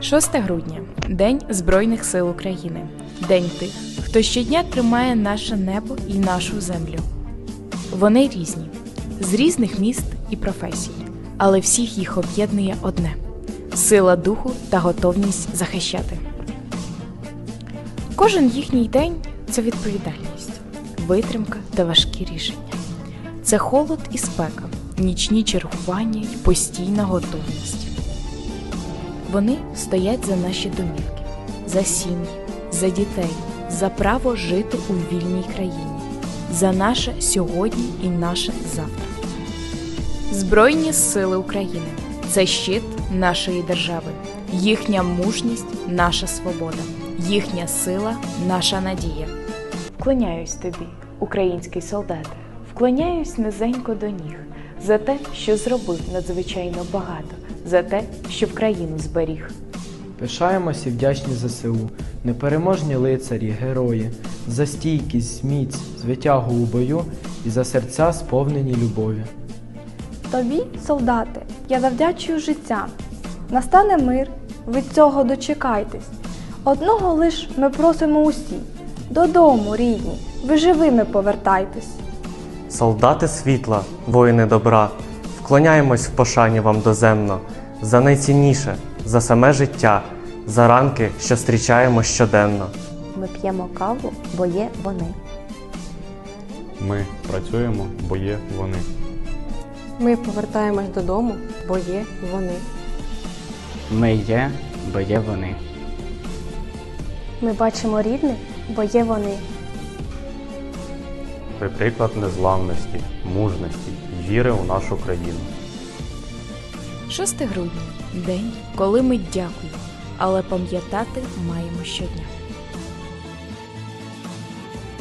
6 грудня День Збройних сил України. День тих, хто щодня тримає наше небо і нашу землю. Вони різні, з різних міст і професій, але всіх їх об'єднує одне сила духу та готовність захищати. Кожен їхній день це відповідальність, витримка та важкі рішення. Це холод і спека, нічні чергування й постійна готовність. Вони стоять за наші домівки, за сім'ї, за дітей, за право жити у вільній країні, за наше сьогодні і наше завтра. Збройні сили України це щит нашої держави, їхня мужність наша свобода, їхня сила наша надія. Вклоняюсь тобі, український солдате, вклоняюсь низенько до ніг за те, що зробив надзвичайно багато, за те, що в країну зберіг. Пишаємось і вдячні ЗСУ, непереможні лицарі, герої, за стійкість, міць, звитягу у бою і за серця сповнені любові. Тобі, солдати, я завдячую життям. Настане мир, від цього дочекайтесь. Одного лиш ми просимо усі. Додому, рідні, ви живими повертайтесь. Солдати світла, воїни добра, вклоняємось в пошані вам доземно, за найцінніше, за саме життя, за ранки, що зустрічаємо щоденно. Ми п'ємо каву, бо є вони. Ми працюємо, бо є вони. Ми повертаємось додому, бо є вони. Ми є, бо є вони. Ми бачимо рідних, бо є вони. Ви приклад незламності, мужності віри у нашу країну. 6 грудня день, коли ми дякуємо, але пам'ятати маємо щодня.